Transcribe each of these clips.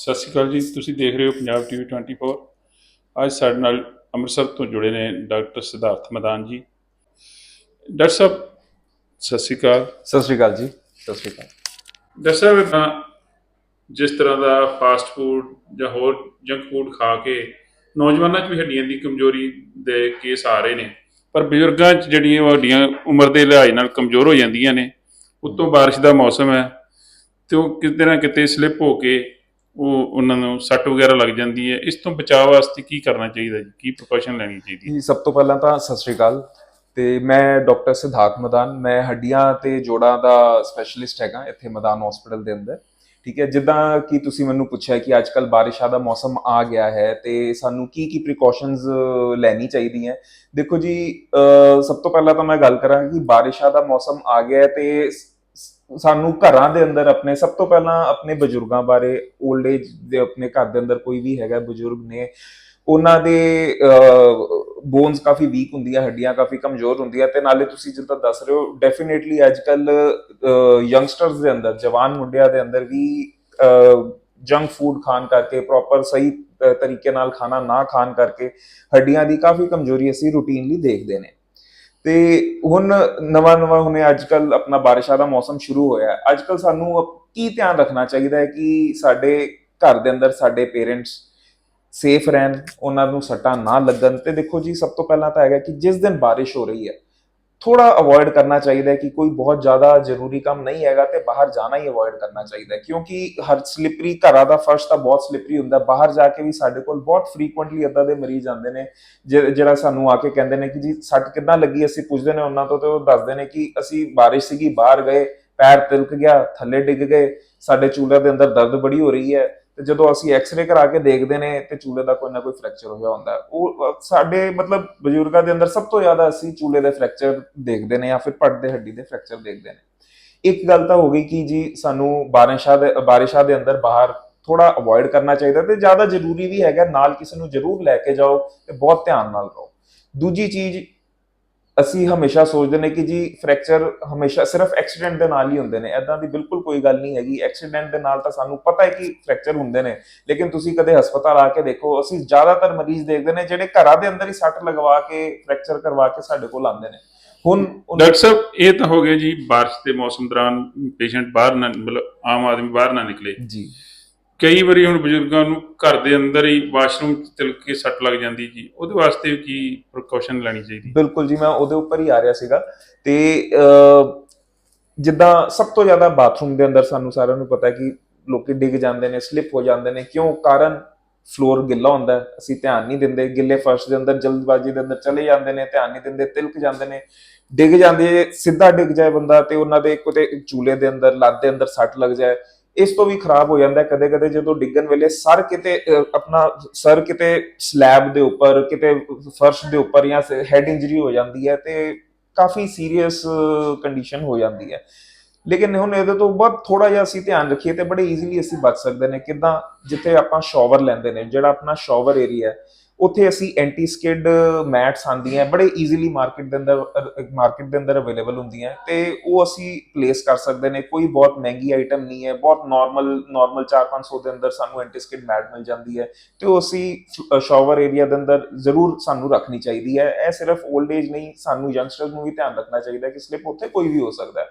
ਸਤਿ ਸ਼੍ਰੀ ਅਕਾਲ ਜੀ ਤੁਸੀਂ ਦੇਖ ਰਹੇ ਹੋ ਪੰਜਾਬ ਟੀਵੀ 24 ਅੱਜ ਸਾਡੇ ਨਾਲ ਅੰਮ੍ਰਿਤਸਰ ਤੋਂ ਜੁੜੇ ਨੇ ਡਾਕਟਰ ਸਿਧਾਰਥ ਮਦਾਨ ਜੀ। ਡਾਕਟਰ ਸਾਹਿਬ ਸਤਿ ਸ਼੍ਰੀ ਅਕਾਲ। ਸਤਿ ਸ਼੍ਰੀ ਅਕਾਲ ਜੀ ਸਤਿ ਸ਼੍ਰੀ ਅਕਾਲ। ਡਾਕਟਰ ਸਾਹਿਬ ਜਿਸ ਤਰ੍ਹਾਂ ਦਾ ਫਾਸਟ ਫੂਡ ਜਾਂ ਹੋਰ ਜੰਕ ਫੂਡ ਖਾ ਕੇ ਨੌਜਵਾਨਾਂ 'ਚ ਵੀ ਹੱਡੀਆਂ ਦੀ ਕਮਜ਼ੋਰੀ ਦੇ ਕੇਸ ਆ ਰਹੇ ਨੇ ਪਰ ਬਜ਼ੁਰਗਾਂ 'ਚ ਜਿਹੜੀਆਂ ਉਹ ਹੱਡੀਆਂ ਉਮਰ ਦੇ ਲਿਹਾਜ਼ ਨਾਲ ਕਮਜ਼ੋਰ ਹੋ ਜਾਂਦੀਆਂ ਨੇ ਉੱਤੋਂ ਬਾਰਿਸ਼ ਦਾ ਮੌਸਮ ਹੈ ਤੇ ਉਹ ਕਿਤੇ ਨਾ ਕਿਤੇ ਸਲਿੱਪ ਹੋ ਕੇ ਉਹ ਉਹਨਾਂ ਨੂੰ ਸੱਟ ਵਗੈਰਾ ਲੱਗ ਜਾਂਦੀ ਹੈ। ਇਸ ਤੋਂ ਬਚਾਅ ਵਾਸਤੇ ਕੀ ਕਰਨਾ ਚਾਹੀਦਾ ਜੀ? ਕੀ ਪ੍ਰੀਕਾਸ਼ਨ ਲੈਣੀ ਚਾਹੀਦੀ ਜੀ, ਸਭ ਤੋਂ ਪਹਿਲਾਂ ਤਾਂ ਸਤਿ ਸ਼੍ਰੀ ਅਕਾਲ। ਤੇ ਮੈਂ ਡਾਕਟਰ ਸਿਧਾਰਥ ਮਦਾਨ, ਮੈਂ ਹੱਡੀਆਂ ਤੇ ਜੋੜਾਂ ਦਾ ਸਪੈਸ਼ਲਿਸਟ ਹੈਗਾ ਇੱਥੇ ਮਦਾਨ ਹਸਪੀਟਲ ਦੇ ਅੰਦਰ। ਠੀਕ ਹੈ, ਜਿੱਦਾਂ ਕਿ ਤੁਸੀਂ ਮੈਨੂੰ ਪੁੱਛਿਆ ਕਿ ਅੱਜਕੱਲ ਬਾਰਿਸ਼ਾਂ ਦਾ ਮੌਸਮ ਆ ਗਿਆ ਹੈ, ਤੇ ਸਾਨੂੰ ਕੀ ਕੀ ਪ੍ਰੀਕਾਸ਼ਨਸ ਲੈਣੀ ਚਾਹੀਦੀਆਂ ਦੇਖੋ ਜੀ ਸਭ ਤੋਂ ਪਹਿਲਾਂ ਤਾਂ ਮੈਂ ਗੱਲ ਕਰਾਂ ਕਿ ਬਾਰਿਸ਼ਾਂ ਦਾ ਮੌਸਮ ਆ ਗਿਆ ਹੈ ਤੇ ਸਾਨੂੰ ਘਰਾਂ ਦੇ ਅੰਦਰ ਆਪਣੇ, ਸਭ ਤੋਂ ਪਹਿਲਾਂ ਆਪਣੇ ਬਜ਼ੁਰਗਾਂ ਬਾਰੇ 올ਡ ਏਜ ਦੇ ਆਪਣੇ ਘਰ ਦੇ ਅੰਦਰ ਕੋਈ ਵੀ ਹੈਗਾ ਬਜ਼ੁਰਗ ਨੇ, ਉਹਨਾਂ ਦੇ ਬੋਨਸ ਕਾਫੀ ਵੀਕ ਹੁੰਦੀਆਂ ਹੱਡੀਆਂ ਕਾਫੀ ਕਮਜ਼ੋਰ ਹੁੰਦੀਆਂ ਤੇ ਨਾਲੇ ਤੁਸੀਂ ਜਿੱਦਾਂ ਦੱਸ ਰਹੇ ਹੋ ਡੈਫੀਨੇਟਲੀ ਅੱਜ ਕੱਲ ਯੰਗਸਟਰਸ ਦੇ ਅੰਦਰ, ਜਵਾਨ ਮੁੰਡਿਆਂ ਦੇ ਅੰਦਰ ਵੀ ਜੰਕ ਫੂਡ ਖਾਣ ਕਰਕੇ ਪ੍ਰੋਪਰ ਸਹੀ ਤਰੀਕੇ ਨਾਲ ਖਾਣਾ ਨਾ ਖਾਣ ਕਰਕੇ ਹੱਡੀਆਂ ਦੀ ਕਾਫੀ ਕਮਜ਼ੋਰੀ ਅਸੀਂ ਰੂਟੀਨਲੀ ਦੇਖਦੇ ਨੇ। ਤੇ ਹੁਣ ਨਵਾਂ ਨਵਾਂ ਹੁਣੇ ਅੱਜ ਕੱਲ ਆਪਣਾ ਬਾਰਿਸ਼ਾਂ ਦਾ ਮੌਸਮ ਸ਼ੁਰੂ ਹੋਇਆ ਹੈ। ਅੱਜ ਕੱਲ ਸਾਨੂੰ ਕੀ ਧਿਆਨ ਰੱਖਣਾ ਚਾਹੀਦਾ ਹੈ ਕਿ ਸਾਡੇ ਘਰ ਦੇ ਅੰਦਰ ਸਾਡੇ ਪੇਰੈਂਟਸ ਸੇਫ ਰਹਿਣ, ਉਹਨਾਂ ਨੂੰ ਸੱਟਾਂ ਨਾ ਲੱਗਣ। ਤੇ ਦੇਖੋ ਜੀ, ਸਭ ਤੋਂ ਪਹਿਲਾਂ ਤਾਂ ਹੈਗਾ ਕਿ ਜਿਸ ਦਿਨ ਬਾਰਿਸ਼ ਹੋ ਰਹੀ ਹੈ ਥੋੜਾ ਅਵੋਇਡ ਕਰਨਾ ਚਾਹੀਦਾ ਹੈ ਕਿ ਕੋਈ ਬਹੁਤ ਜ਼ਿਆਦਾ ਜ਼ਰੂਰੀ ਕੰਮ ਨਹੀਂ ਹੈਗਾ ਤੇ ਬਾਹਰ ਜਾਣਾ ਹੀ ਅਵੋਇਡ ਕਰਨਾ ਚਾਹੀਦਾ ਹੈ, ਕਿਉਂਕਿ ਹਰ ਸਲਿਪਰੀ ਘਰਾਂ ਦਾ ਫਰਸ਼ ਤਾਂ ਬਹੁਤ ਸਲਿਪਰੀ ਹੁੰਦਾ ਬਾਹਰ ਜਾ ਕੇ ਵੀ ਸਾਡੇ ਕੋਲ ਬਹੁਤ ਫ੍ਰੀਕੁਐਂਟਲੀ ਇਦਾਂ ਦੇ ਮਰੀਜ਼ ਆਉਂਦੇ ਨੇ ਜਿ- ਜਿਹੜਾ ਸਾਨੂੰ ਆ ਕੇ ਕਹਿੰਦੇ ਨੇ ਕਿ ਜੀ ਸੱਟ ਕਿੱਦਾਂ ਲੱਗੀ, ਅਸੀਂ ਪੁੱਛਦੇ ਨੇ ਉਹਨਾਂ ਤੋਂ ਤੇ ਉਹ ਦੱਸਦੇ ਨੇ ਕਿ ਅਸੀਂ ਬਾਰਿਸ਼ ਸੀਗੀ, ਬਾਹਰ ਗਏ, ਪੈਰ ਤਿਲਕ ਗਿਆ, ਥੱਲੇ ਡਿੱਗ ਗਏ, ਸਾਡੇ ਚੂਲੇ ਦੇ ਅੰਦਰ ਦਰਦ ਬੜੀ ਹੋ ਰਹੀ ਹੈ। ਤੇ ਜਦੋਂ ਅਸੀਂ ਐਕਸ-ਰੇ ਕਰਾ ਕੇ ਦੇਖਦੇ ਨੇ ਤੇ ਚੂਲੇ ਦਾ ਕੋਈ ਨਾ ਕੋਈ ਫ੍ਰੈਕਚਰ ਹੋਇਆ ਹੁੰਦਾ। ਉਹ ਸਾਡੇ ਮਤਲਬ ਬਜ਼ੁਰਗਾਂ ਦੇ ਅੰਦਰ ਸਭ ਤੋਂ ਜ਼ਿਆਦਾ ਅਸੀਂ ਚੂਲੇ ਦੇ ਫ੍ਰੈਕਚਰ ਦੇਖਦੇ ਨੇ ਜਾਂ ਫਿਰ ਪੱਟ ਦੇ ਹੱਡੀ ਦੇ ਫ੍ਰੈਕਚਰ ਦੇਖਦੇ ਨੇ। ਇੱਕ ਗੱਲ ਤਾਂ ਹੋ ਗਈ ਕਿ ਜੀ ਸਾਨੂੰ ਬਾਰਿਸ਼ਾਂ ਦੇ ਬਾਰਿਸ਼ਾਂ ਦੇ ਅੰਦਰ ਬਾਹਰ ਥੋੜਾ ਅਵੋਇਡ ਕਰਨਾ ਚਾਹੀਦਾ ਤੇ ਜ਼ਿਆਦਾ ਜ਼ਰੂਰੀ ਵੀ ਹੈਗਾ, ਨਾਲ ਕਿਸੇ ਨੂੰ ਜ਼ਰੂਰ ਲੈ ਕੇ ਜਾਓ ਤੇ ਬਹੁਤ ਧਿਆਨ ਨਾਲ ਰਹੋ। ਦੂਜੀ ਚੀਜ਼ ਅਸੀਂ ਹਮੇਸ਼ਾ ਸੋਚਦੇ ਨੇ ਕਿ ਜੀ ਫ੍ਰੈਕਚਰ ਹਮੇਸ਼ਾ ਸਿਰਫ ਐਕਸੀਡੈਂਟ ਦੇ ਨਾਲ ਹੀ ਹੁੰਦੇ ਨੇ। ਐਦਾਂ ਦੀ ਬਿਲਕੁਲ ਕੋਈ ਗੱਲ ਨਹੀਂ ਹੈਗੀ। ਐਕਸੀਡੈਂਟ ਦੇ ਨਾਲ ਤਾਂ ਸਾਨੂੰ ਪਤਾ ਹੈ ਕਿ ਫ੍ਰੈਕਚਰ ਹੁੰਦੇ ਨੇ। ਲੇਕਿਨ ਤੁਸੀਂ ਕਦੇ ਹਸਪਤਾਲ ਆ ਕੇ ਦੇਖੋ ਅਸੀਂ ਜ਼ਿਆਦਾਤਰ ਮਰੀਜ਼ ਦੇਖਦੇ ਨੇ ਜਿਹੜੇ ਘਰਾਂ ਦੇ ਅੰਦਰ ਹੀ ਸੱਟ ਲਗਵਾ ਕੇ ਫ੍ਰੈਕਚਰ ਕਰਵਾ ਕੇ ਸਾਡੇ ਕੋਲ ਆਉਂਦੇ ਨੇ। ਹੁਣ ਡਾਕਟਰ ਸਾਹਿਬ ਇਹ ਤਾਂ ਹੋ ਗਿਆ ਜੀ ਬਾਰਿਸ਼ ਦੇ ਮੌਸਮ ਦੌਰਾਨ ਪੇਸ਼ੈਂਟ ਬਾਹਰ ਨਾ ਮਤਲਬ ਆਮ ਆਦਮੀ ਬਾਹਰ ਨਾ ਨਿਕਲੇ। ਜੀ। ਕਈ ਵਾਰੀ ਹੁਣ ਬਜ਼ੁਰਗਾਂ ਨੂੰ ਘਰ ਦੇ ਅੰਦਰ ਹੀ ਵਾਸ਼ਰੂਮ 'ਚ ਤਿਲਕ ਕੇ ਸੱਟ ਲੱਗ ਜਾਂਦੀ ਜੀ, ਉਹਦੇ ਵਾਸਤੇ ਕੀ ਪ੍ਰੀਕਾਸ਼ਨ ਲੈਣੀ ਚਾਹੀਦੀ? ਬਿਲਕੁਲ ਜੀ, ਮੈਂ ਉਹਦੇ ਉੱਪਰ ਹੀ ਆ ਰਿਹਾ ਸੀਗਾ ਤੇ ਜਿੱਦਾਂ ਸਭ ਤੋਂ ਜ਼ਿਆਦਾ ਬਾਥਰੂਮ ਦੇ ਅੰਦਰ ਸਾਨੂੰ ਸਾਰਿਆਂ ਨੂੰ ਪਤਾ ਕਿ ਲੋਕੀ ਡਿੱਗ ਜਾਂਦੇ ਨੇ ਸਲਿਪ ਹੋ ਜਾਂਦੇ ਨੇ, ਕਿਉਂ? ਕਾਰਨ ਫਲੋਰ ਗਿੱਲਾ ਹੁੰਦਾ ਅਸੀਂ ਧਿਆਨ ਨਹੀਂ ਦਿੰਦੇ, ਗਿੱਲੇ ਫਰਸ਼ ਦੇ ਅੰਦਰ, ਜਲਦਬਾਜ਼ੀ ਦੇ ਅੰਦਰ ਚਲੇ ਜਾਂਦੇ ਨੇ, ਧਿਆਨ ਨਹੀਂ ਦਿੰਦੇ, ਤਿਲਕ ਜਾਂਦੇ ਨੇ, ਡਿੱਗ ਜਾਂਦੇ, ਸਿੱਧਾ ਡਿੱਗ ਜਾਏ ਬੰਦਾ ਤੇ ਉਹਨਾਂ ਦੇ ਕਿਤੇ ਚੂਲੇ ਦੇ ਅੰਦਰ, ਲੱਤ ਦੇ ਅੰਦਰ ਸੱਟ ਲੱਗ ਜਾਏ ਇਸ ਤੋਂ ਵੀ ਖਰਾਬ ਹੋ ਜਾਂਦਾ ਕਦੇ ਕਦੇ ਜਦੋਂ ਡਿੱਗਣ ਵੇਲੇ ਸਰ ਕਿਤੇ ਆਪਣਾ ਸਰ ਕਿਤੇ ਸਲੈਬ ਦੇ ਉੱਪਰ, ਕਿਤੇ ਫਰਸ਼ ਦੇ ਉੱਪਰ ਜਾਂ ਹੈਡ ਇੰਜਰੀ ਹੋ ਜਾਂਦੀ ਹੈ ਤੇ ਕਾਫੀ ਸੀਰੀਅਸ ਕੰਡੀਸ਼ਨ ਹੋ ਜਾਂਦੀ ਹੈ। ਲੇਕਿਨ ਹੁਣ ਇਹਦੇ ਤੋਂ ਬਹੁਤ ਥੋੜਾ ਜਿਹਾ ਅਸੀਂ ਧਿਆਨ ਰੱਖੀਏ ਤੇ ਬੜੇ ਈਜ਼ੀਲੀ ਅਸੀਂ ਬਚ ਸਕਦੇ ਨੇ। ਕਿਦਾਂ ਜਿੱਥੇ ਆਪਾਂ ਸ਼ਾਵਰ ਲੈਂਦੇ ਨੇ, ਜਿਹੜਾ ਆਪਣਾ ਸ਼ਾਵਰ ਏਰੀਆ ਹੈ ਉੱਥੇ ਅਸੀਂ ਐਂਟੀ ਸਕਿਡ ਮੈਟਸ ਆਂਦੀਆਂ ਬੜੇ ਈਜ਼ੀਲੀ ਮਾਰਕੀਟ ਦੇ ਅੰਦਰ ਮਾਰਕੀਟ ਦੇ ਅੰਦਰ ਅਵੇਲੇਬਲ ਹੁੰਦੀਆਂ ਤੇ ਉਹ ਅਸੀਂ ਪਲੇਸ ਕਰ ਸਕਦੇ ਨੇ। ਕੋਈ ਬਹੁਤ ਮਹਿੰਗੀ ਆਈਟਮ ਨਹੀਂ ਹੈ, ਬਹੁਤ ਨਾਰਮਲ ਨਾਰਮਲ 4-500 ਦੇ ਅੰਦਰ ਸਾਨੂੰ ਐਂਟੀ ਸਕਿਡ ਮੈਟ ਮਿਲ ਜਾਂਦੀ ਹੈ ਤੇ ਉਹ ਅਸੀਂ ਸ਼ਾਵਰ ਏਰੀਆ ਦੇ ਅੰਦਰ ਜ਼ਰੂਰ ਸਾਨੂੰ ਰੱਖਣੀ ਚਾਹੀਦੀ ਹੈ। ਇਹ ਸਿਰਫ 올ਡ ਏਜ ਨਹੀਂ, ਸਾਨੂੰ ਯੰਗਸਟਰਸ ਨੂੰ ਵੀ ਧਿਆਨ ਰੱਖਣਾ ਚਾਹੀਦਾ ਕਿ ਸਲਿਪ ਉੱਥੇ ਕੋਈ ਵੀ ਹੋ ਸਕਦਾ ਹੈ।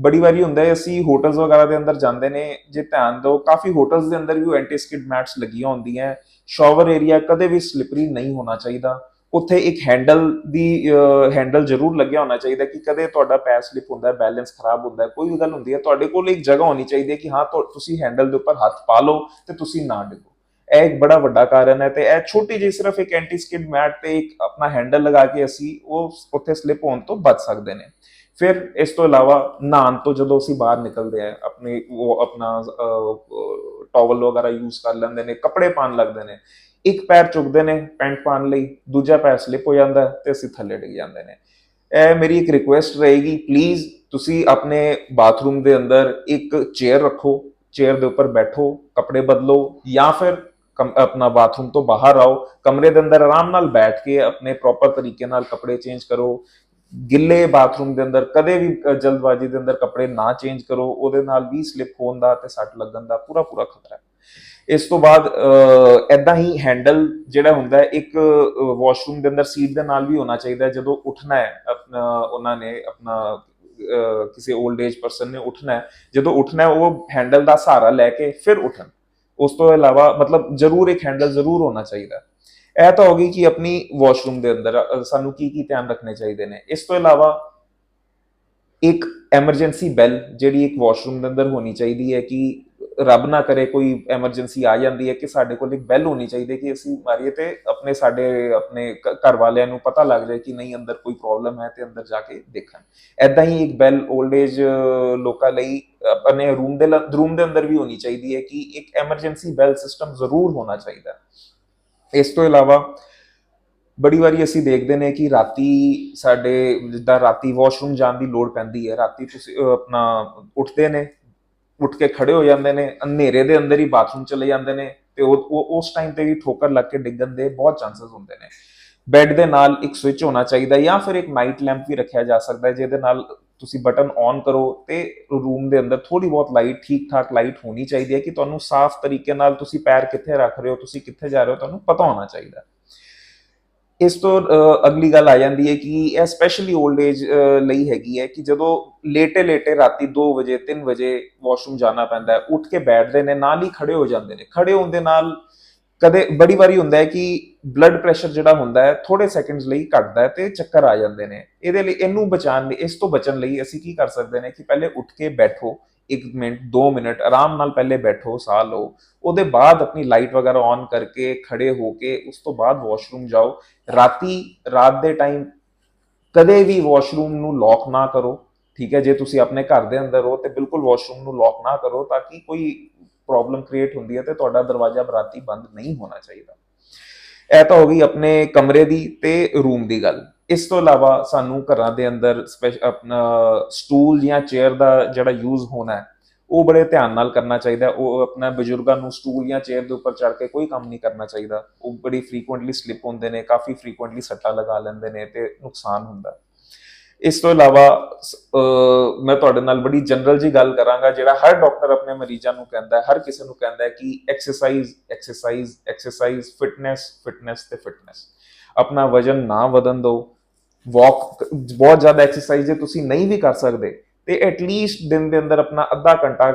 ਬੜੀ ਵਾਰੀ ਹੁੰਦਾ ਹੈ, ਅਸੀਂ ਹੋਟਲਸ ਵਗੈਰਾ ਦੇ ਅੰਦਰ ਜਾਂਦੇ ਨੇ, ਜੇ ਧਿਆਨ ਦਿਓ, ਕਾਫੀ ਹੋਟਲਸ ਦੇ ਅੰਦਰ ਵੀ ਐਂਟੀ ਸਕਿਡ ਮੈਟਸ ਲੱਗੀਆਂ ਹੁੰਦੀਆਂ ਸ਼ਾਵਰ ਏਰੀਆ ਕਦੇ ਵੀ ਸਲਿਪਰੀ ਨਹੀਂ ਹੋਣਾ ਚਾਹੀਦਾ। ਉੱਥੇ ਇੱਕ ਹੈਂਡਲ ਦੀ ਹੈਂਡਲ ਜ਼ਰੂਰ ਲੱਗਿਆ ਹੋਣਾ ਚਾਹੀਦਾ ਕਿ ਕਦੇ ਤੁਹਾਡਾ ਪੈਰ ਸਲਿਪ ਹੁੰਦਾ ਹੈ ਬੈਲੈਂਸ ਖਰਾਬ ਹੁੰਦਾ ਹੈ, ਕੋਈ ਵੀ ਗੱਲ ਹੁੰਦੀ ਹੈ, ਤੁਹਾਡੇ ਕੋਲ ਇੱਕ ਜਗ੍ਹਾ ਹੋਣੀ ਚਾਹੀਦੀ ਹੈ ਕਿ ਹਾਂ ਤੁਸੀਂ ਹੈਂਡਲ ਦੇ ਉੱਪਰ ਹੱਥ ਪਾ ਲਓ ਤੇ ਤੁਸੀਂ ਨਾ ਡਿੱਗੋ। ਇਹ ਇੱਕ ਬੜਾ ਵੱਡਾ ਕਾਰਨ ਹੈ ਤੇ ਇਹ ਛੋਟੀ ਜਿਹੀ ਸਿਰਫ ਇੱਕ ਐਂਟੀ ਸਕਿਡ ਮੈਟ ਤੇ ਇੱਕ ਆਪਣਾ ਹੈਂਡਲ ਲਗਾ ਕੇ ਅਸੀਂ ਉਹ ਉੱਥੇ ਸਲਿਪ ਹੋਣ ਤੋਂ ਬਚ ਸਕਦੇ ਨੇ। ਫਿਰ ਇਸ ਤੋਂ ਇਲਾਵਾ ਨਹਾਉਣ ਤੋਂ ਜਦੋਂ ਅਸੀਂ ਬਾਹਰ ਨਿਕਲਦੇ ਆ, ਆਪਣੇ ਉਹ ਆਪਣਾ ਟਾਵਲ ਵਗੈਰਾ ਯੂਜ਼ ਕਰ ਲੈਂਦੇ ਨੇ, ਕੱਪੜੇ ਪਾਣ ਲੱਗਦੇ ਨੇ, ਇੱਕ ਪੈਰ ਚੁੱਕਦੇ ਨੇ ਪੈਂਟ ਪਾਣ ਲਈ, ਦੂਜਾ ਪੈਰ ਸਲਿਪ ਹੋ ਜਾਂਦਾ ਤੇ ਅਸੀਂ ਥੱਲੇ ਡਿੱਗ ਜਾਂਦੇ ਨੇ। ਇਹ ਮੇਰੀ ਇੱਕ ਰਿਕੁਐਸਟ ਰਹੇਗੀ ਪਲੀਜ਼ ਤੁਸੀਂ ਆਪਣੇ ਬਾਥਰੂਮ ਦੇ ਅੰਦਰ ਇੱਕ ਚੇਅਰ ਰੱਖੋ ਚੇਅਰ ਦੇ ਉੱਪਰ ਬੈਠੋ, ਕੱਪੜੇ ਬਦਲੋ, ਜਾਂ ਫਿਰ ਕਮ- ਆਪਣਾ ਬਾਥਰੂਮ ਤੋਂ ਬਾਹਰ ਆਓ, ਕਮਰੇ ਦੇ ਅੰਦਰ ਆਰਾਮ ਨਾਲ ਬੈਠ ਕੇ ਆਪਣੇ ਪ੍ਰੋਪਰ ਤਰੀਕੇ ਨਾਲ ਕੱਪੜੇ ਚੇਂਜ ਕਰੋ ਗਿੱਲੇ ਬਾਥਰੂਮ ਦੇ ਅੰਦਰ, ਕਦੇ ਵੀ ਜਲਦਬਾਜ਼ੀ ਦੇ ਅੰਦਰ ਕੱਪੜੇ ਨਾ ਚੇਂਜ ਕਰੋ, ਉਹਦੇ ਨਾਲ ਵੀ ਸਲਿਪ ਹੋਣ ਦਾ ਤੇ ਸੱਟ ਲੱਗਣ ਦਾ ਪੂਰਾ ਪੂਰਾ ਖਤਰਾ ਹੈ। ਇਸ ਤੋਂ ਬਾਅਦ ਐਦਾਂ ਹੀ ਹੈਂਡਲ ਜਿਹੜਾ ਹੁੰਦਾ ਹੈ, ਇੱਕ ਵਾਸ਼ਰੂਮ ਦੇ ਅੰਦਰ ਸੀਟ ਦੇ ਨਾਲ ਵੀ ਹੋਣਾ ਚਾਹੀਦਾ ਜਦੋਂ ਉੱਠਣਾ ਹੈ, ਆਪਣਾ, ਉਹਨਾਂ ਨੇ ਆਪਣਾ ਕਿਸੇ 올ਡ ਏਜ ਪਰਸਨ ਨੇ ਉੱਠਣਾ ਹੈ, ਜਦੋਂ ਉੱਠਣਾ ਹੈ, ਉਹ ਹੈਂਡਲ ਦਾ ਸਹਾਰਾ ਲੈ ਕੇ ਫਿਰ ਉੱਠਣ। ਉਸ ਤੋਂ ਇਲਾਵਾ ਮਤਲਬ ਜ਼ਰੂਰ ਇੱਕ ਹੈਂਡਲ ਜ਼ਰੂਰ ਹੋਣਾ ਚਾਹੀਦਾ ਇਹ ਤਾਂ ਹੋ ਗਈ ਕਿ ਆਪਣੀ ਵਾਸ਼ਰੂਮ ਦੇ ਅੰਦਰ ਸਾਨੂੰ ਕੀ ਕੀ ਧਿਆਨ ਰੱਖਣੇ ਚਾਹੀਦੇ ਨੇ। ਇਸ ਤੋਂ ਇਲਾਵਾ ਇੱਕ ਐਮਰਜੈਂਸੀ ਬੈਲ ਜਿਹੜੀ ਇੱਕ ਵਾਸ਼ਰੂਮ ਦੇ ਅੰਦਰ ਹੋਣੀ ਚਾਹੀਦੀ ਹੈ ਕਿ ਰੱਬ ਨਾ ਕਰੇ ਕੋਈ ਐਮਰਜੈਂਸੀ ਆ ਜਾਂਦੀ ਹੈ, ਕਿ ਸਾਡੇ ਕੋਲ ਇੱਕ ਬੈਲ ਹੋਣੀ ਚਾਹੀਦੀ ਹੈ ਕਿ ਅਸੀਂ ਮਾਰੀਏ ਤੇ ਆਪਣੇ ਸਾਡੇ, ਆਪਣੇ ਘਰ ਵਾਲਿਆਂ ਨੂੰ ਪਤਾ ਲੱਗ ਜਾਏ ਕਿ ਨਹੀਂ ਅੰਦਰ ਕੋਈ ਪ੍ਰੋਬਲਮ ਹੈ ਤੇ ਅੰਦਰ ਜਾ ਕੇ ਦੇਖਣ। ਐਦਾਂ ਹੀ ਇੱਕ ਬੈਲ 올ਡ ਏਜ ਲੋਕਾਂ ਲਈ ਆਪਣੇ ਰੂਮ ਦੇ ਰੂਮ ਦੇ ਅੰਦਰ ਵੀ ਹੋਣੀ ਚਾਹੀਦੀ ਹੈ ਕਿ ਇੱਕ ਐਮਰਜੈਂਸੀ ਬੈਲ ਸਿਸਟਮ ਜ਼ਰੂਰ ਹੋਣਾ ਚਾਹੀਦਾ। ਇਸ ਤੋਂ ਇਲਾਵਾ ਬੜੀ ਵਾਰੀ ਅਸੀਂ ਦੇਖਦੇ ਨੇ ਕਿ ਰਾਤੀ ਸਾਡੇ, ਜਿੱਦਾਂ ਰਾਤੀ ਵਾਸ਼ਰੂਮ ਜਾਣ ਦੀ ਲੋੜ ਪੈਂਦੀ ਹੈ, ਰਾਤੀ ਤੁਸੀਂ ਆਪਣਾ ਉੱਠਦੇ ਨੇ, ਉੱਠ ਕੇ ਖੜੇ ਹੋ ਜਾਂਦੇ ਨੇ, ਹਨੇਰੇ ਦੇ ਅੰਦਰ ਹੀ ਬਾਥਰੂਮ ਚਲੇ ਜਾਂਦੇ ਨੇ ਤੇ ਉਹ, ਉਹ- ਉਸ ਟਾਈਮ ਤੇ ਵੀ ਠੋਕਰ ਲੱਗ ਕੇ ਡਿੱਗਣ ਦੇ ਬਹੁਤ ਚਾਂਸਸ ਹੁੰਦੇ ਨੇ। ਬੈੱਡ ਦੇ ਨਾਲ ਇੱਕ ਸਵਿਚ ਹੋਣਾ ਚਾਹੀਦਾ ਜਾਂ ਫਿਰ ਇੱਕ ਨਾਈਟ ਲੈਂਪ ਵੀ ਰੱਖਿਆ ਜਾ ਸਕਦਾ ਹੈ, ਜਿਹਦੇ ਨਾਲ ਤੁਸੀਂ ਬਟਨ ਔਨ ਕਰੋ ਤੇ ਰੂਮ ਦੇ ਅੰਦਰ ਥੋੜੀ ਬਹੁਤ ਲਾਈਟ ਠੀਕ ਠਾਕ ਲਾਈਟ ਹੋਣੀ ਚਾਹੀਦੀ ਹੈ ਕਿ ਤੁਹਾਨੂੰ ਸਾਫ਼ ਤਰੀਕੇ ਨਾਲ ਤੁਸੀਂ ਪੈਰ ਕਿੱਥੇ ਰੱਖ ਰਹੇ ਹੋ, ਤੁਸੀਂ ਕਿੱਥੇ ਜਾ ਰਹੇ ਹੋ, ਤੁਹਾਨੂੰ ਪਤਾ ਹੋਣਾ ਚਾਹੀਦਾ ਇਸ ਤੋਂ ਅਗਲੀ ਗੱਲ ਆ ਜਾਂਦੀ ਹੈ ਕਿ ਇਹ ਸਪੈਸ਼ਲੀ 올ਡ ਏਜ ਲਈ ਹੈਗੀ ਹੈ ਕਿ ਜਦੋਂ ਲੇਟੇ ਲੇਟੇ ਰਾਤੀ 2 ਵਜੇ 3 ਵਜੇ ਵਾਸ਼ਰੂਮ ਜਾਣਾ ਪੈਂਦਾ ਹੈ, ਉੱਠ ਕੇ ਬੈਠਦੇ ਨੇ, ਨਾਲ ਹੀ ਖੜੇ ਹੋ ਜਾਂਦੇ ਨੇ। ਖੜੇ ਹੋਣ ਦੇ ਨਾਲ ਕਦੇ ਬੜੀ ਵਾਰੀ ਹੁੰਦਾ ਹੈ ਕਿ ਬਲੱਡ ਪ੍ਰੈਸ਼ਰ ਜਿਹੜਾ ਹੁੰਦਾ ਹੈ ਥੋੜੇ ਸੈਕਿੰਡਸ ਲਈ ਘਟਦਾ ਹੈ ਤੇ ਚੱਕਰ ਆ ਜਾਂਦੇ ਨੇ। ਇਹਦੇ ਲਈ ਇਹਨੂੰ ਬਚਾਉਣ ਲਈ, ਇਸ ਤੋਂ ਬਚਣ ਲਈ ਅਸੀਂ ਕੀ ਕਰ ਸਕਦੇ ਨੇ ਕਿ ਪਹਿਲੇ ਉੱਠ ਕੇ ਬੈਠੋ 1 ਮਿੰਟ 2 ਮਿੰਟ, ਆਰਾਮ ਨਾਲ ਪਹਿਲੇ ਬੈਠੋ, ਸਾਹ ਲਓ। ਉਹਦੇ ਬਾਅਦ ਆਪਣੀ ਲਾਈਟ ਵਗੈਰਾ ਔਨ ਕਰਕੇ ਖੜੇ ਹੋ ਕੇ ਉਸ ਤੋਂ ਬਾਅਦ ਵਾਸ਼ਰੂਮ ਜਾਓ। ਰਾਤੀ, ਰਾਤ ਦੇ ਟਾਈਮ ਕਦੇ ਵੀ ਵਾਸ਼ਰੂਮ ਨੂੰ ਲੌਕ ਨਾ ਕਰੋ, ਠੀਕ ਹੈ? ਜੇ ਤੁਸੀਂ ਆਪਣੇ ਘਰ ਦੇ ਅੰਦਰ ਹੋ ਤੇ ਬਿਲਕੁਲ ਵਾਸ਼ਰੂਮ ਨੂੰ ਲੌਕ ਨਾ ਕਰੋ ਤਾਂ ਕਿ ਕੋਈ ਪ੍ਰੋਬਲਮ ਕ੍ਰੀਏਟ ਹੁੰਦੀ ਹੈ ਤੇ ਤੁਹਾਡਾ ਦਰਵਾਜ਼ਾ ਬਰਾਤੀ ਬੰਦ ਨਹੀਂ ਹੋਣਾ ਚਾਹੀਦਾ। ਇਹ ਤਾਂ ਹੋ ਗਈ ਆਪਣੇ ਕਮਰੇ ਦੀ ਤੇ ਰੂਮ ਦੀ ਗੱਲ। ਇਸ ਤੋਂ ਇਲਾਵਾ ਸਾਨੂੰ ਘਰਾਂ ਦੇ ਅੰਦਰ ਸਪੈਸ਼- ਆਪਣਾ ਸਟੂਲ ਜਾਂ ਚੇਅਰ ਦਾ ਜਿਹੜਾ ਯੂਜ਼ ਹੋਣਾ ਹੈ, ਉਹ ਬੜੇ ਧਿਆਨ ਨਾਲ ਕਰਨਾ ਚਾਹੀਦਾ ਉਹ ਆਪਣਾ ਬਜ਼ੁਰਗਾਂ ਨੂੰ ਸਟੂਲ ਜਾਂ ਚੇਅਰ ਦੇ ਉੱਪਰ ਚੜ੍ਹ ਕੇ ਕੋਈ ਕੰਮ ਨਹੀਂ ਕਰਨਾ ਚਾਹੀਦਾ। ਉਹ ਬੜੀ ਫ੍ਰੀਕੁਐਂਟਲੀ ਸਲਿਪ ਹੁੰਦੇ ਨੇ, ਕਾਫੀ ਫ੍ਰੀਕੁਐਂਟਲੀ ਸੱਟਾਂ ਲਗਾ ਲੈਂਦੇ ਨੇ ਤੇ ਨੁਕਸਾਨ ਹੁੰਦਾ ਇਸ ਤੋਂ ਇਲਾਵਾ, ਸ- ਮੈਂ ਤੁਹਾਡੇ ਨਾਲ ਬੜੀ ਜਨਰਲ ਜੀ ਗੱਲ ਕਰਾਂਗਾ, ਜਿਹੜਾ ਹਰ ਡਾਕਟਰ ਆਪਣੇ ਮਰੀਜ਼ਾਂ ਨੂੰ ਕਹਿੰਦਾ ਹੈ, ਹਰ ਕਿਸੇ ਨੂੰ ਕਹਿੰਦਾ ਹੈ ਕਿ exercise exercise exercise fitness fitness ਤੇ ਫਿਟਨੈਸ ਆਪਣਾ ਵਜਨ ਨਾ ਵਧਣ ਦਿਓ। ਵਾਕ ਬਹੁਤ ਜ਼ਿਆਦਾ ਐਕਸਰਸਾਈਜ਼ ਜੇ ਤੁਸੀਂ ਨਹੀਂ ਵੀ ਕਰ ਸਕਦੇ ਤੇ ਐਟਲੀਸਟ ਦਿਨ ਦੇ ਅੰਦਰ ਆਪਣਾ ਅੱਧਾ ਘੰਟਾ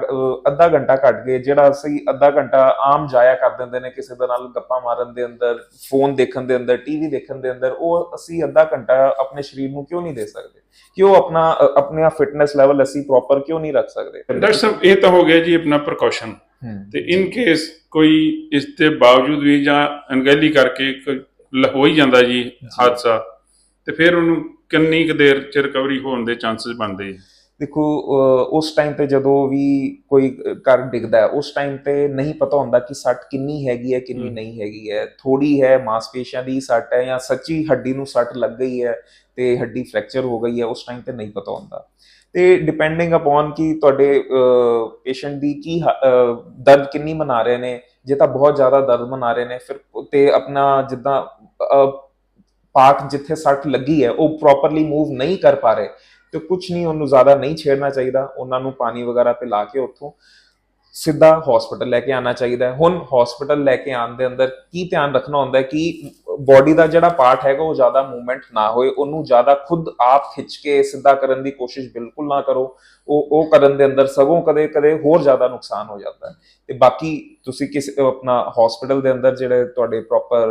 ਅੱਧਾ ਘੰਟਾ ਕੱਢ ਕੇ ਜਿਹੜਾ ਅਸੀਂ ਅੱਧਾ ਘੰਟਾ ਆਮ ਜਾਇਆ ਕਰ ਦਿੰਦੇ ਨੇ ਕਿਸੇ ਦੇ ਨਾਲ ਗੱਪਾਂ ਮਾਰਨ ਦੇ ਅੰਦਰ ਫੋਨ ਦੇਖਣ ਦੇ ਅੰਦਰ ਟੀਵੀ ਦੇਖਣ ਦੇ ਅੰਦਰ ਉਹ ਅਸੀਂ ਅੱਧਾ ਘੰਟਾ ਆਪਣੇ ਸਰੀਰ ਨੂੰ ਕਿਉਂ ਨਹੀਂ ਦੇ ਸਕਦੇ? ਕਿਉਂ ਆਪਣਾ ਆਪਣਾ ਫਿਟਨੈਸ ਲੈਵਲ ਅਸੀਂ ਪ੍ਰੋਪਰ ਕਿਉਂ ਨਹੀਂ ਰੱਖ ਸਕਦੇ? ਸਾਹਿਬ ਇਹ ਤਾਂ ਹੋ ਗਿਆ ਜੀ ਆਪਣਾ ਪ੍ਰੀਕਾਸ਼ਨ। ਤੇ ਇਨ ਕੇਸ ਕੋਈ ਇਸ ਦੇ ਬਾਵਜੂਦ ਵੀ ਜਾਂ ਅਣਗਹਿਲੀ ਕਰਕੇ ਹੋ ਹੀ ਜਾਂਦਾ ਜੀ ਹਾਦਸਾ ਤੇ ਫਿਰ ਉਹਨੂੰ ਕਿੰਨੀ ਕੁ ਦੇਰ ਚ ਰਿਕਵਰੀ ਹੋਣ ਦੇ ਚਾਂਸਸ ਬਣਦੇ ਜੀ? ਦੇਖੋ ਉਸ ਟਾਈਮ ਤੇ ਜਦੋਂ ਵੀ ਕੋਈ ਘਰ ਡਿੱਗਦਾ ਹੈ ਉਸ ਟਾਈਮ ਤੇ ਨਹੀਂ ਪਤਾ ਹੁੰਦਾ ਕਿ ਸੱਟ ਕਿੰਨੀ ਹੈਗੀ ਹੈ ਕਿੰਨੀ। ਨਹੀਂ ਹੈਗੀ ਹੈ ਥੋੜੀ ਹੈ ਮਾਸਪੇਸ਼ੀਆਂ ਦੀ ਸੱਟ ਹੈ ਜਾਂ ਸੱਚੀ ਹੱਡੀ ਨੂੰ ਸੱਟ ਲੱਗ ਗਈ ਹੈ ਤੇ ਹੱਡੀ ਫ੍ਰੈਕਚਰ ਹੋ ਗਈ ਹੈ ਉਸ ਟਾਈਮ ਤੇ ਨਹੀਂ ਪਤਾ ਹੁੰਦਾ ਤੇ ਡਿਪੈਂਡਿੰਗ ਅਪਨ ਕਿ ਤੁਹਾਡੇ ਪੇਸ਼ੈਂਟ ਦੀ ਕੀ ਦਰਦ ਕਿੰਨੀ ਮਨਾ ਰਹੇ ਨੇ ਜੇ ਤਾਂ ਬਹੁਤ ਜ਼ਿਆਦਾ ਦਰਦ ਮਨਾ ਰਹੇ ਨੇ ਫਿਰ ਤੇ ਆਪਣਾ ਜਿੱਦਾਂ ਪਾਰਟ ਜਿੱਥੇ ਸੱਟ ਲੱਗੀ ਹੈ ਉਹ ਪ੍ਰੋਪਰਲੀ ਮੂਵ ਨਹੀਂ ਕਰ ਪਾ ਰਹੇ ਤੇ ਕੁਝ ਨਹੀਂ, ਉਹਨੂੰ ਜ਼ਿਆਦਾ ਨਹੀਂ ਛੇੜਨਾ ਚਾਹੀਦਾ। ਉਹਨਾਂ ਨੂੰ ਪਾਣੀ ਵਗੈਰਾ ਪਿਲਾ ਕੇ ਉੱਥੋਂ ਸਿੱਧਾ ਹਸਪੀਟਲ ਲੈ ਕੇ ਆਉਣਾ ਚਾਹੀਦਾ ਹੈ। ਹੁਣ ਹਸਪੀਟਲ ਲੈ ਕੇ ਆਉਣ ਦੇ ਅੰਦਰ ਕੀ ਧਿਆਨ ਰੱਖਣਾ ਹੁੰਦਾ ਹੈ ਕਿ ਬਾਡੀ ਦਾ ਜਿਹੜਾ ਪਾਰਟ ਹੈਗਾ, ਉਹ ਜ਼ਿਆਦਾ ਮੂਵਮੈਂਟ ਨਾ ਹੋਏ। ਉਹਨੂੰ ਜ਼ਿਆਦਾ ਖੁਦ ਆਪ ਖਿੱਚ ਕੇ ਸਿੱਧਾ ਕਰਨ ਦੀ ਕੋਸ਼ਿਸ਼ ਬਿਲਕੁਲ ਨਾ ਕਰੋ। ਉਹ ਉਹ ਕਰਨ ਦੇ ਅੰਦਰ ਸਗੋਂ ਕਦੇ ਕਦੇ ਹੋਰ ਜ਼ਿਆਦਾ ਨੁਕਸਾਨ ਹੋ ਜਾਂਦਾ ਹੈ। ਤੇ ਬਾਕੀ ਤੁਸੀਂ ਕਿਸ, ਆਪਣਾ ਹਸਪੀਟਲ ਦੇ ਅੰਦਰ ਜਿਹੜੇ ਤੁਹਾਡੇ ਪ੍ਰੋਪਰ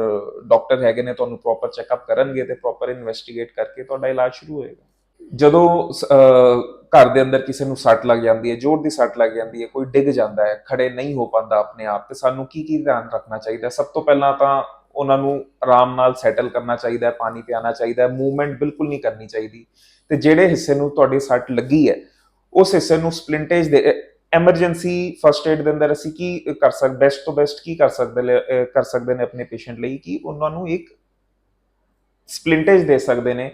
ਡਾਕਟਰ ਹੈਗੇ ਨੇ, ਤੁਹਾਨੂੰ ਪ੍ਰੋਪਰ ਚੈੱਕਅਪ ਕਰਨਗੇ ਤੇ ਪ੍ਰੋਪਰ ਇਨਵੈਸਟੀਗੇਟ ਕਰਕੇ ਤੁਹਾਡਾ ਇਲਾਜ ਸ਼ੁਰੂ ਹੋਏਗਾ। ਜਦੋਂ ਘਰ ਦੇ ਅੰਦਰ ਕਿਸੇ ਨੂੰ ਸੱਟ ਲੱਗ ਜਾਂਦੀ ਹੈ, ਜ਼ੋਰ ਦੀ ਸੱਟ ਲੱਗ ਜਾਂਦੀ ਹੈ, ਕੋਈ ਡਿੱਗ ਜਾਂਦਾ ਹੈ, ਖੜੇ ਨਹੀਂ ਹੋ ਪਾਉਂਦਾ ਆਪਣੇ ਆਪ, ਤੇ ਸਾਨੂੰ ਕੀ ਕੀ ਧਿਆਨ ਰੱਖਣਾ ਚਾਹੀਦਾ? ਸਭ ਤੋਂ ਪਹਿਲਾਂ ਤਾਂ ਉਹਨਾਂ ਨੂੰ ਆਰਾਮ ਨਾਲ ਸੈਟਲ ਕਰਨਾ ਚਾਹੀਦਾ ਹੈ, ਪਾਣੀ ਪਿਆਣਾ ਚਾਹੀਦਾ ਹੈ ਮੂਵਮੈਂਟ ਬਿਲਕੁਲ ਨਹੀਂ ਕਰਨੀ ਚਾਹੀਦੀ। ਤੇ ਜਿਹੜੇ ਹਿੱਸੇ ਨੂੰ ਤੁਹਾਡੀ ਸੱਟ ਲੱਗੀ ਹੈ, ਉਸ ਹਿੱਸੇ ਨੂੰ ਸਪਲਿੰਟੇਜ ਦੇ ਐਮਰਜੈਂਸੀ ਫਰਸਟ ਏਡ ਦੇ ਅੰਦਰ ਅਸੀਂ ਕੀ ਕਰ ਸਕਦੇ ਬੈਸਟ ਤੋਂ ਬੈਸਟ ਕੀ ਕਰ ਸਕਦੇ ਕਰ ਸਕਦੇ ਨੇ ਆਪਣੇ ਪੇਸ਼ੈਂਟ ਲਈ? ਕਿ ਉਹਨਾਂ ਨੂੰ ਇੱਕ ਸਪਲਿੰਟੇਜ ਦੇ ਸਕਦੇ ਨੇ?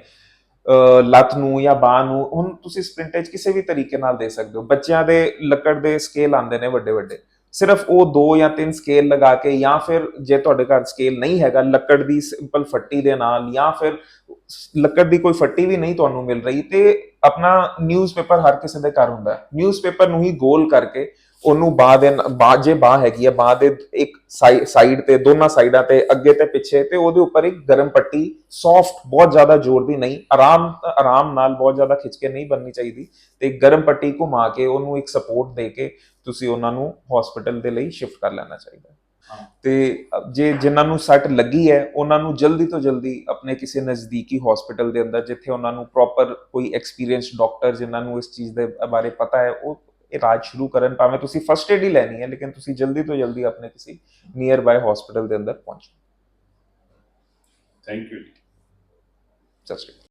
ਲੱਤ ਨੂੰ ਜਾਂ ਬਾਹ ਨੂੰ, ਹੁਣ ਤੁਸੀਂ ਸਪਲਿੰਟੇਜ ਕਿਸੇ ਵੀ ਤਰੀਕੇ ਨਾਲ ਦੇ ਸਕਦੇ ਹੋ। ਬੱਚਿਆਂ ਦੇ ਲੱਕੜ ਦੇ ਸਕੇਲ ਆਉਂਦੇ ਨੇ ਵੱਡੇ ਵੱਡੇ। ਸਿਰਫ ਉਹ ਦੋ ਜਾਂ ਤਿੰਨ ਸਕੇਲ ਲਗਾ ਕੇ ਜਾਂ ਫਿਰ ਜੇ ਤੁਹਾਡੇ ਘਰ ਸਕੇਲ ਨਹੀਂ ਹੈਗਾ, ਲੱਕੜ ਦੀ ਸਿੰਪਲ ਫੱਟੀ ਦੇ ਨਾਲ ਜਾਂ ਫਿਰ ਲੱਕੜ ਦੀ ਕੋਈ ਫੱਟੀ ਵੀ ਨਹੀਂ ਤੁਹਾਨੂੰ ਮਿਲ ਰਹੀ ਤੇ ਆਪਣਾ ਨਿਊਜ਼ਪੇਪਰ ਹਰ ਕਿਸੇ ਦੇ ਘਰ ਹੁੰਦਾ। ਹੈ ਨਿਊਜ਼ਪੇਪਰ ਨੂੰ ਹੀ ਗੋਲ ਕਰਕੇ ਉਹਨੂੰ ਬਾਹ ਦੇ ਬਾਹ ਜੇ ਬਾਹ ਹੈਗੀ ਹੈ ਬਾਹ ਦੇ ਇੱਕ ਸਾਈਡ ਤੇ ਦੋਨਾਂ ਸਾਈਡਾਂ ਤੇ ਅੱਗੇ ਤੇ ਪਿੱਛੇ ਤੇ ਉਹਦੇ ਉੱਪਰ ਇੱਕ ਗਰਮ ਪੱਟੀ ਸੌਫਟ ਬਹੁਤ ਜ਼ਿਆਦਾ ਜ਼ੋਰ ਦੀ ਨਹੀਂ ਆਰਾਮ ਆਰਾਮ ਨਾਲ ਬਹੁਤ ਜ਼ਿਆਦਾ ਖਿੱਚ ਕੇ ਨਹੀਂ ਬੰਨਣੀ ਚਾਹੀਦੀ ਤੇ ਇੱਕ ਗਰਮ ਪੱਟੀ ਘੁਮਾ ਕੇ ਉਹਨੂੰ ਇੱਕ ਸਪੋਰਟ ਦੇ ਕੇ ਤੁਸੀਂ ਉਹਨਾਂ ਨੂੰ ਹਸਪੀਟਲ ਦੇ ਲਈ ਸ਼ਿਫਟ ਕਰ ਲੈਣਾ ਚਾਹੀਦਾ। ਤੇ ਜੇ ਜਿਨ੍ਹਾਂ ਨੂੰ ਸੱਟ ਲੱਗੀ ਹੈ ਉਹਨਾਂ ਨੂੰ ਜਲਦੀ ਤੋਂ ਜਲਦੀ ਆਪਣੇ ਕਿਸੇ ਨਜ਼ਦੀਕੀ ਹਸਪੀਟਲ ਦੇ ਅੰਦਰ ਜਿੱਥੇ ਉਹਨਾਂ ਨੂੰ ਪ੍ਰੋਪਰ ਕੋਈ ਐਕਸਪੀਰੀਅੰਸਡ ਡਾਕਟਰ ਜਿਨ੍ਹਾਂ ਨੂੰ ਇਸ ਚੀਜ਼ ਦੇ ਬਾਰੇ ਪਤਾ ਹੈ ਉਹ ਇਲਾਜ ਸ਼ੁਰੂ ਕਰਨ ਭਾਵੇਂ ਤੁਸੀਂ ਫਸਟ ਏਡ ਹੀ ਲੈਣੀ ਹੈ ਲੇਕਿਨ ਤੁਸੀਂ ਜਲਦੀ ਤੋਂ ਜਲਦੀ ਆਪਣੇ ਕਿਸੇ ਨੀਅਰ ਬਾਈ ਹਸਪੀਟਲ ਦੇ ਅੰਦਰ ਪਹੁੰਚੋ। ਥੈਂਕ ਯੂ ਸਤਿ ਸ਼੍ਰੀ ਅਕਾਲ।